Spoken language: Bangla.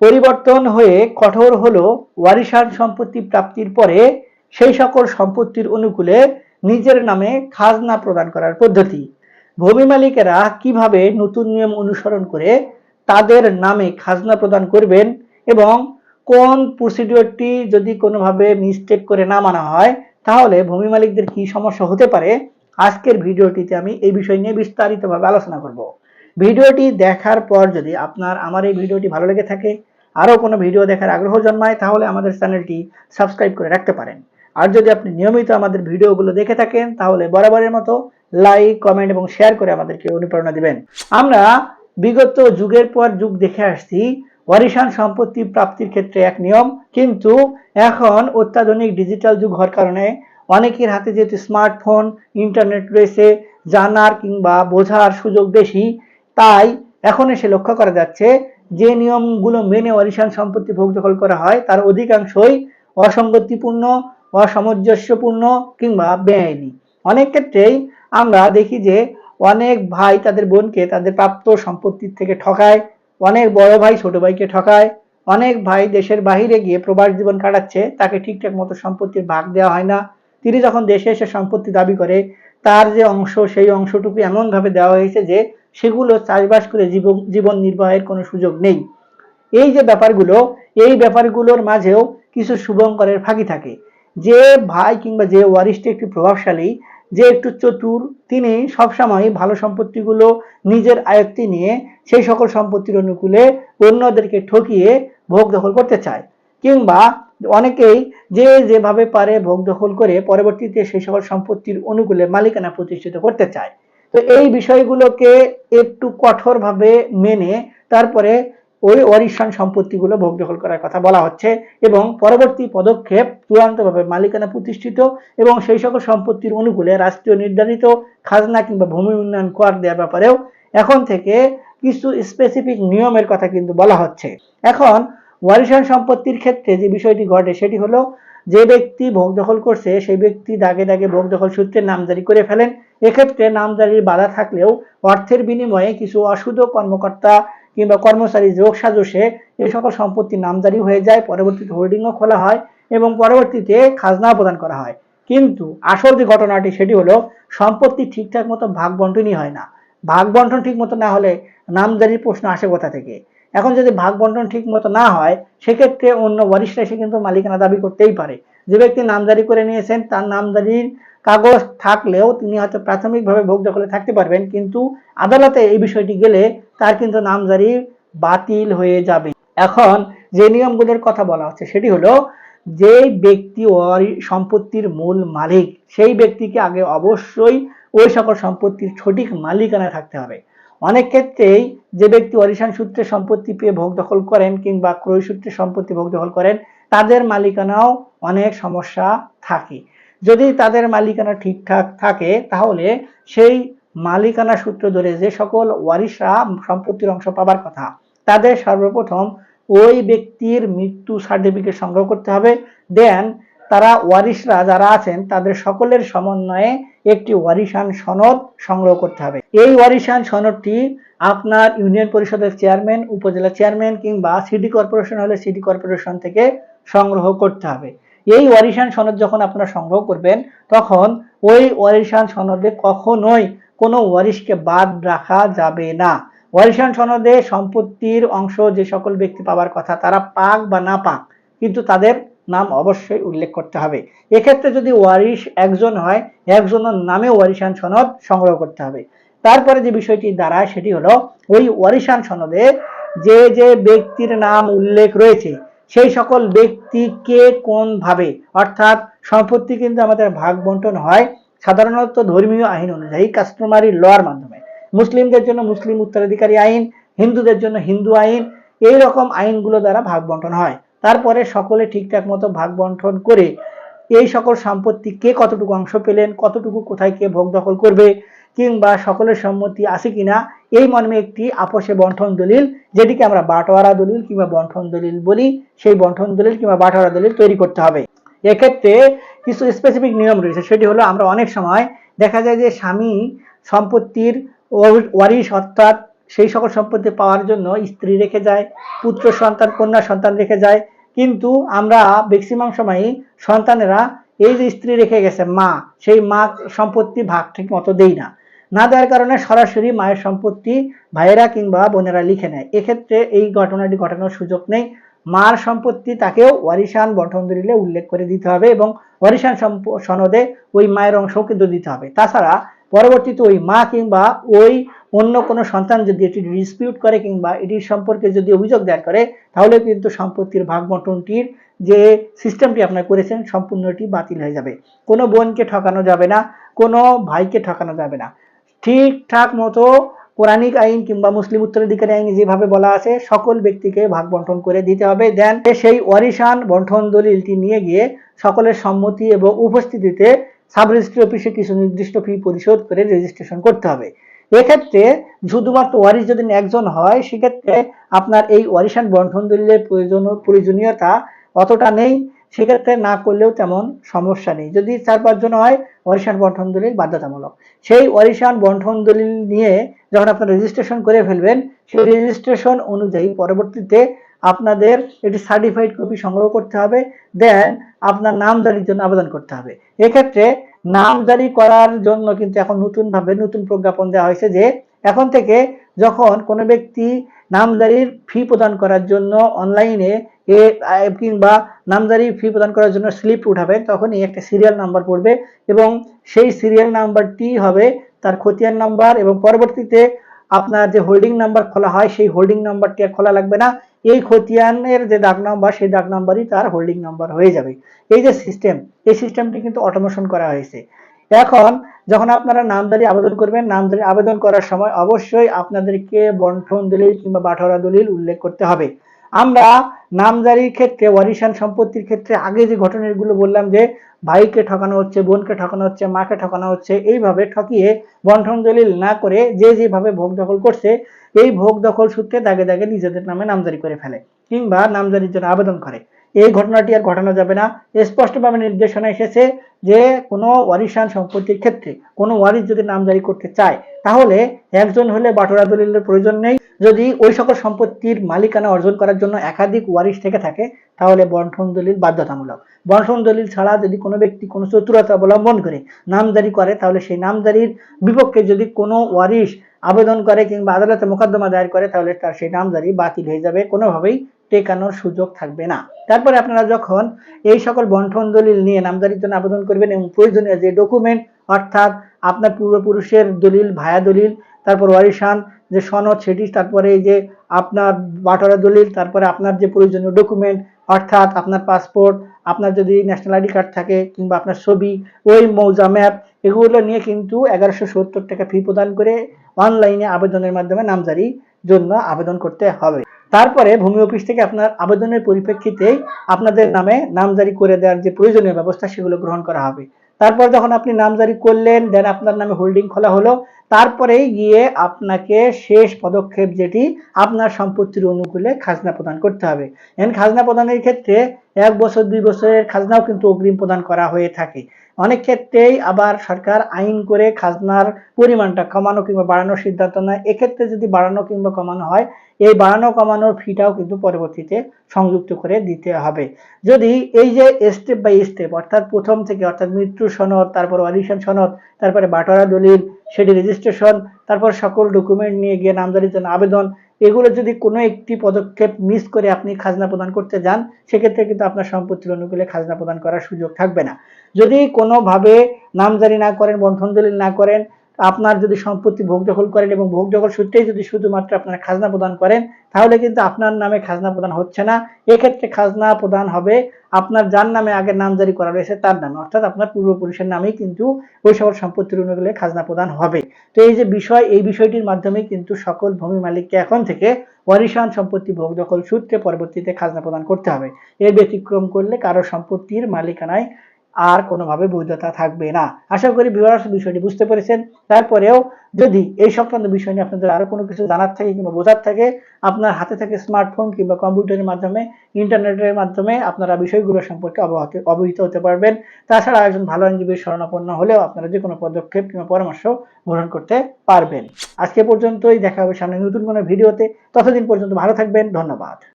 পরিবর্তন হয়ে কঠোর হলো ওয়ারিশান সম্পত্তি প্রাপ্তির পরে সেই সকল সম্পত্তির অনুকূলে নিজের নামে খাজনা প্রদান করার পদ্ধতি। ভূমি মালিকেরা কীভাবে নতুন নিয়ম অনুসরণ করে তাদের নামে খাজনা প্রদান করবেন এবং কোন প্রসিডিওরটি যদি কোনোভাবে মিস্টেক করে না মানা হয়, তাহলে ভূমি মালিকদের কি সমস্যা হতে পারে? আজকের ভিডিওটিতে আমি এই বিষয় নিয়ে বিস্তারিতভাবে আলোচনা করব। ভিডিওটি দেখার পর যদি আপনার, আমার এই ভিডিওটি ভালো লেগে থাকে আরও কোনো ভিডিও দেখার আগ্রহ জন্মায়, তাহলে আমাদের চ্যানেলটি সাবস্ক্রাইব করে রাখতে পারেন। আর যদি আপনি নিয়মিত আমাদের ভিডিওগুলো দেখে থাকেন, তাহলে বরাবরের মতো লাইক, কমেন্ট এবং শেয়ার করে আমাদেরকে অনুপ্রেরণা দিবেন। আমরা বিগত যুগের পর যুগ দেখে আসছি ওয়ারিশান সম্পত্তি প্রাপ্তির ক্ষেত্রে এক নিয়ম, কিন্তু এখন অত্যাধুনিক ডিজিটাল যুগ হওয়ার কারণে অনেকের হাতে যেহেতু স্মার্টফোন, ইন্টারনেট রয়েছে, জানার কিংবা বোঝার সুযোগ বেশি, তাই এখন এসে লক্ষ্য করা যাচ্ছে যে নিয়মগুলো মেনে ওয়ারিশান সম্পত্তি ভোগ দখল করা হয়, তার অধিকাংশই অসঙ্গতিপূর্ণ, অসামঞ্জস্যপূর্ণ কিংবা বেআইনি। অনেক ক্ষেত্রেই আমরা দেখি যে অনেক ভাই তাদের বোনকে তাদের প্রাপ্ত সম্পত্তির থেকে ঠকায়, অনেক বড় ভাই ছোট ভাইকে ঠকায়, অনেক ভাই দেশের বাহিরে গিয়ে প্রবাস জীবন কাটাচ্ছে, তাকে ঠিকঠাক মতো সম্পত্তির ভাগ দেওয়া হয় না। তিনি যখন দেশে এসে সম্পত্তি দাবি করে, তার যে অংশ, সেই অংশটুকু এমনভাবে দেওয়া হয়েছে যে সেগুলো চাষবাস করে জীবন জীবন নির্বাহের কোনো সুযোগ নেই। এই যে ব্যাপারগুলো, এই ব্যাপারগুলোর মাঝেও কিছু শুভঙ্করের ফাঁকি থাকে। যে ভাই কিংবা যে ওয়ারিশটি একটু প্রভাবশালী, যে একটু চতুর, তিনি সবসময় ভালো সম্পত্তিগুলো নিজের আয়ত্তে নিয়ে সেই সকল সম্পত্তির অনুকূলে অন্যদেরকে ঠকিয়ে ভোগ দখল করতে চায়। কিংবা অনেকেই যে যেভাবে পারে ভোগ দখল করে পরবর্তীতে সেই সকল সম্পত্তির অনুকূলে মালিকানা প্রতিষ্ঠিত করতে চায়। তো এই বিষয়গুলোকে একটু কঠোরভাবে মেনে তারপরে ওই ওয়ারিশান সম্পত্তিগুলো ভোগ দখল করার কথা বলা হচ্ছে এবং পরবর্তী পদক্ষেপ চূড়ান্তভাবে মালিকানা প্রতিষ্ঠিত এবং সেই সকল সম্পত্তির অনুকূলে রাষ্ট্রীয় নির্ধারিত খাজনা কিংবা ভূমি উন্নয়ন কর দেওয়ার ব্যাপারেও এখন থেকে কিছু স্পেসিফিক নিয়মের কথা কিন্তু বলা হচ্ছে। এখন ওয়ারিশান সম্পত্তির ক্ষেত্রে যে বিষয়টি ঘটে সেটি হলো যে ব্যক্তি ভোগ দখল করছে, সেই ব্যক্তি দাগে দাগে ভোগ দখল সূত্রে নামজারি করে ফেলেন। এক্ষেত্রে নামজারির বাধা থাকলেও অর্থের বিনিময়ে কিছু অসুধ কর্মকর্তা কিংবা কর্মচারী যোগ সাজসে এই সকল সম্পত্তি নামজারি হয়ে যায়, পরবর্তীতে হোল্ডিংও খোলা হয় এবং পরবর্তীতে খাজনা প্রদান করা হয়। কিন্তু আসল যে ঘটনাটি, সেটি হলো সম্পত্তি ঠিকঠাক মতো ভাগ বন্টনই হয় না। ভাগ বন্টন ঠিক মতো না হলে নামজারির প্রশ্ন আসে কোথা থেকে? এখন যদি ভাগ বন্টন ঠিক মতো না হয়, সেক্ষেত্রে অন্য ওয়ারিশরা এসে কিন্তু মালিকানা দাবি করতেই পারে। যে ব্যক্তি নামজারি করে নিয়েছেন, তার নামজারির কাগজ থাকলেও তিনি হয়তো প্রাথমিকভাবে ভোগ দখলে থাকতে পারবেন, কিন্তু আদালতে এই বিষয়টি গেলে তার কিন্তু নামজারি বাতিল হয়ে যাবে। এখন যে নিয়মগুলোর কথা বলা হচ্ছে, সেটি হলো যে ব্যক্তি সম্পত্তির মূল মালিক, সেই ব্যক্তিকে আগে অবশ্যই ওই সকল সম্পত্তির সঠিক মালিকানা থাকতে হবে। অনেক ক্ষেত্রেই যে ব্যক্তি অরিশান সূত্রে সম্পত্তি পেয়ে ভোগ দখল করেন কিংবা ক্রয় সূত্রে সম্পত্তি ভোগ দখল করেন, তাদের মালিকানাও অনেক সমস্যা থাকে। যদি তাদের মালিকানা ঠিকঠাক থাকে, তাহলে সেই মালিকানা সূত্র ধরে যে সকল ওয়ারিশরা সম্পত্তির অংশ পাবার কথা, তাদের সর্বপ্রথম ওই ব্যক্তির মৃত্যু সার্টিফিকেট সংগ্রহ করতে হবে। দেন তারা ওয়ারিশরা যারা আছেন, তাদের সকলের সমন্বয়ে একটি ওয়ারিশান সনদ সংগ্রহ করতে হবে। এই ওয়ারিশান সনদটি আপনার ইউনিয়ন পরিষদের চেয়ারম্যান, উপজেলা চেয়ারম্যান কিংবা সিটি কর্পোরেশন হলে সিটি কর্পোরেশন থেকে সংগ্রহ করতে হবে। এই ওয়ারিশান সনদ যখন আপনারা সংগ্রহ করবেন, তখন ওই ওয়ারিশান সনদে কখনোই কোনো ওয়ারিশকে বাদ রাখা যাবে না। ওয়ারিশান সনদে সম্পত্তির অংশ যে সকল ব্যক্তি পাওয়ার কথা, তারা পাক বা না পাক, কিন্তু তাদের নাম অবশ্যই উল্লেখ করতে হবে। এক্ষেত্রে যদি ওয়ারিশ একজন হয়, একজনের নামে ওয়ারিশান সনদ সংগ্রহ করতে হবে। তারপরে যে বিষয়টি দাঁড়ায় সেটি হলো, ওই ওয়ারিশান সনদে যে যে ব্যক্তির নাম উল্লেখ রয়েছে, সেই সকল ব্যক্তিকে কোনভাবে অর্থাৎ সম্পত্তি কিন্তু আমাদের ভাগ বন্টন হয়, সাধারণত ধর্মীয় আইন অনুযায়ী কাস্টমারি লর মাধ্যমে। মুসলিমদের জন্য মুসলিম উত্তরাধিকারী আইন, হিন্দুদের জন্য হিন্দু আইন এই রকম আইনগুলো দ্বারা ভাগ বন্টন হয়। তারপরে সকলে ঠিকঠাক মতো ভাগ বন্টন করে এই সকল সম্পত্তি কে কতটুকু অংশ পেলেন, কতটুকু, কোথায় কে ভোগ দখল করবে কিংবা সকলের সম্মতি আছে কিনা, এই মর্মে একটি আপোষে বন্টন দলিল, যেটিকে আমরা বাটোয়ারা দলিল কিংবা বন্টন দলিল বলি, সেই বন্টন দলিল কিংবা বাটোয়ারা দলিল তৈরি করতে হবে। এক্ষেত্রে কিছু স্পেসিফিক নিয়ম রয়েছে, সেটি হলো আমরা অনেক সময় দেখা যায় যে স্বামী সম্পত্তির ওয়ারিশ অর্থাৎ সেই সকল সম্পত্তি পাওয়ার জন্য স্ত্রী রেখে যায়, পুত্র, সন্তান, কন্যা, সন্তান রেখে যায় কিন্তু আমরা ম্যাক্সিমাম সময়ই সন্তানেরা এই যে স্ত্রী রেখে গেছে, মা, সেই মা সম্পত্তি ভাগ ঠিক মতো দেই না। না দেওয়ার কারণে সরাসরি মায়ের সম্পত্তি ভাইয়েরা কিংবা বোনেরা লিখে নেয়। এক্ষেত্রে এই ঘটনাটি ঘটানোর সুযোগ নেই। মার সম্পত্তি তাকেও ওয়ারিশান বন্টন দলিলে উল্লেখ করে দিতে হবে এবং ওয়ারিশান সনদে ওই মায়ের অংশও কিন্তু দিতে হবে। তাছাড়া পরবর্তীতে ওই মা কিংবা ওই অন্য কোনো সন্তান যদি এটি ডিসপিউট করে কিংবা এটির সম্পর্কে যদি অভিযোগ দায়ের করে, তাহলে কিন্তু সম্পত্তির ভাগ বন্টনটির যে সিস্টেমটি আপনার করেছেন, সম্পূর্ণটি বাতিল হয়ে যাবে। কোনো বোনকে ঠকানো যাবে না, কোনো ভাইকে ঠকানো যাবে না। ঠিকঠাক মতো কোরআনিক আইন কিংবা মুসলিম উত্তরাধিকারী আইন যেভাবে বলা আছে, সকল ব্যক্তিকে ভাগ বন্টন করে দিতে হবে। দেন সেই ওয়ারিশান বন্টন দলিলটি নিয়ে গিয়ে সকলের সম্মতি এবং উপস্থিতিতে সাব রেজিস্ট্রি অফিসে কিছু নির্দিষ্ট ফি পরিশোধ করে রেজিস্ট্রেশন করতে হবে। এক্ষেত্রে শুধুমাত্র ওয়ারিশ যদি একজন হয়, সেক্ষেত্রে আপনার এই ওয়ারিশান বন্টন দলিলের প্রয়োজন, প্রয়োজনীয়তা অতটা নেই। সেক্ষেত্রে না করলেও তেমন সমস্যা নেই। যদি চার পাঁচজন হয়, ওয়ারিশান বন্টন দলিল বাধ্যতামূলক। সেই ওয়ারিশান বন্টন দলিল নিয়ে যখন আপনারা রেজিস্ট্রেশন করে ফেলবেন, সেই রেজিস্ট্রেশন অনুযায়ী পরবর্তীতে আপনাদের এটি সার্টিফাইড কপি সংগ্রহ করতে হবে। দেন আপনার নামজারির জন্য আবেদন করতে হবে। এক্ষেত্রে নামজারি করার জন্য কিন্তু এখন নতুন ভাবে নতুন প্রজ্ঞাপন দেওয়া হয়েছে যে এখন থেকে যখন কোনো ব্যক্তি নামজারির ফি প্রদান করার জন্য অনলাইনে কিংবা নামজারি ফি প্রদান করার জন্য স্লিপ উঠাবেন তখনই একটা সিরিয়াল নাম্বার পড়বে এবং সেই সিরিয়াল নাম্বারটি হবে তার খতিয়ান নাম্বার এবং পরবর্তীতে আপনার যে হোল্ডিং নাম্বার খোলা হয়, সেই হোল্ডিং নাম্বারটি আর খোলা লাগবে না। এই খতিয়ানের যে দাগ নাম্বার, সেই দাগ নাম্বারই তার হোল্ডিং নাম্বার হয়ে যাবে। এই যে সিস্টেম এই সিস্টেমটি কিন্তু অটোমেশন করা হয়েছে। এখন যখন আপনারা নামদারি আবেদন করবেন, নামদারি আবেদন করার সময় অবশ্যই আপনাদেরকে বন্টন দলিল কিংবা বাঠরা দলিল উল্লেখ করতে হবে। আমরা নামজারির ক্ষেত্রে, ওয়ারিশান সম্পত্তির ক্ষেত্রে আগে যে ঘটনাগুলো বললাম যে ভাইকে ঠকানো হচ্ছে, বোনকে ঠকানো হচ্ছে, মাকে ঠকানো হচ্ছে, এইভাবে ঠকিয়ে বন্টন দলিল না করে যে যেভাবে ভোগ দখল করছে, এই ভোগ দখল সূত্রে দাগে দাগে নিজেদের নামে নামজারি করে ফেলে কিংবা নামজারির জন্য আবেদন করে। এই ঘটনাটি আর ঘটানো যাবে না। স্পষ্টভাবে নির্দেশনা এসেছে যে কোনো ওয়ারিশান সম্পত্তির ক্ষেত্রে, কোনো ওয়ারিশ যদি নামজারি করতে চায়, তাহলে একজন হলে বাটোরা দলিলের প্রয়োজন নেই। যদি ওই সকল সম্পত্তির মালিকানা অর্জন করার জন্য একাধিক ওয়ারিশ থেকে থাকে, তাহলে বন্টন দলিল বাধ্যতামূলক। বন্টন দলিল ছাড়া যদি কোনো ব্যক্তি কোনো চতুরতা অবলম্বন করে নামজারি করে, তাহলে সেই নামজারির বিপক্ষে যদি কোনো ওয়ারিশ আবেদন করে কিংবা আদালতে মোকদ্দমা দায়ের করে, তাহলে তার সেই নামজারি বাতিল হয়ে যাবে, কোনোভাবেই টেকানোর সুযোগ থাকবে না। তারপরে আপনারা যখন এই সকল বন্টন দলিল নিয়ে নামজারির জন্য আবেদন করবেন এবং প্রয়োজনীয় যে ডকুমেন্ট অর্থাৎ আপনার পূর্বপুরুষের দলিল, ভায়া দলিল তারপর ওয়ারিশান যে সনদ, সেটি তারপরে এই যে আপনার বাটোয়ারা দলিল, তারপরে আপনার যে প্রয়োজনীয় ডকুমেন্ট অর্থাৎ আপনার পাসপোর্ট আপনার যদি ন্যাশনাল আইডি কার্ড থাকে কিংবা আপনার ছবি, ওই মৌজা ম্যাপ এগুলো নিয়ে কিন্তু এগারোশো সত্তর টাকা ফি প্রদান করে অনলাইনে আবেদনের মাধ্যমে নামজারি জন্য আবেদন করতে হবে। তারপরে ভূমি অফিস থেকে আপনার আবেদনের পরিপ্রেক্ষিতে আপনাদের নামে নামজারি করে দেওয়ার যে প্রয়োজনীয় ব্যবস্থা, সেগুলো গ্রহণ করা হবে। তারপর যখন আপনি নামজারি করলেন দেন আপনার নামে হোল্ডিং খোলা হলো তারপরেই গিয়ে আপনাকে শেষ পদক্ষেপ যেটি আপনার সম্পত্তির অনুকূলে খাজনা প্রদান করতে হবে। এন খাজনা প্রদানের ক্ষেত্রে এক বছর, দুই বছরের খাজনাও কিন্তু অগ্রিম প্রদান করা হয়ে থাকে। অনেক ক্ষেত্রেই আবার সরকার আইন করে খাজনার পরিমাণটা কমানো কিংবা বাড়ানোর সিদ্ধান্ত নেয়। এক্ষেত্রে যদি বাড়ানো কিংবা কমানো হয়, এই বাড়ানো কমানোর ফিটাও কিন্তু পরবর্তীতে সংযুক্ত করে দিতে হবে। যদি এই যে স্টেপ বাই স্টেপ অর্থাৎ প্রথম থেকে অর্থাৎ মৃত্যু সনদ, তারপর অডিশন সনদ, তারপরে বাটোয়ারা দলিল সেটি রেজিস্ট্রেশন তারপর সকল ডকুমেন্ট নিয়ে গিয়ে নামজারির জন্য আবেদন। এগুলো যদি কোনো একটি পদক্ষেপ মিস করে আপনি খাজনা প্রদান করতে যান, সেক্ষেত্রে কিন্তু আপনার সম্পত্তির অনুকূলে খাজনা প্রদান করার সুযোগ থাকবে না। যদি কোনোভাবে নামজারি না করেন, বন্ধন দলিল না করেন আপনার যদি সম্পত্তি ভোগ দখল করেন এবং ভোগ দখল সূত্রেই যদি শুধুমাত্র আপনারা খাজনা প্রদান করেন, তাহলে কিন্তু আপনার নামে খাজনা প্রদান হচ্ছে না। এক্ষেত্রে খাজনা প্রদান হবে আপনার যার নামে আগে নামজারি করা রয়েছে তার নামে। অর্থাৎ আপনার পূর্বপুরুষের নামেই কিন্তু ওই সকল সম্পত্তির অনুকূলে খাজনা প্রদান হবে। তো এই যে বিষয়, এই বিষয়টির মাধ্যমে কিন্তু সকল ভূমি মালিককে এখন থেকে ওয়ারিশান সম্পত্তি ভোগ দখল সূত্রে পরবর্তীতে খাজনা প্রদান করতে হবে। এর ব্যতিক্রম করলে কারও সম্পত্তির মালিকানায় আর কোনোভাবে বৈধতা থাকবে না। আশা করি ভিউয়ার্স বিষয়টি বুঝতে পেরেছেন। তারপরেও যদি এই সংক্রান্ত বিষয় নিয়ে আপনাদের আরও কোনো কিছু জানার থাকে কিংবা বোঝার থাকে, আপনার হাতে থেকে স্মার্টফোন কিংবা কম্পিউটারের মাধ্যমে, ইন্টারনেটের মাধ্যমে আপনারা বিষয়গুলো সম্পর্কে অবহিত অবহিত হতে পারবেন। তাছাড়া একজন ভালো আইনজীবীর শরণাপন্ন হলেও আপনারা যে কোনো পদক্ষেপ কিংবা পরামর্শ গ্রহণ করতে পারবেন। আজকে পর্যন্তই, দেখা হবে সামনে নতুন কোনো ভিডিওতে। ততদিন পর্যন্ত ভালো থাকবেন, ধন্যবাদ।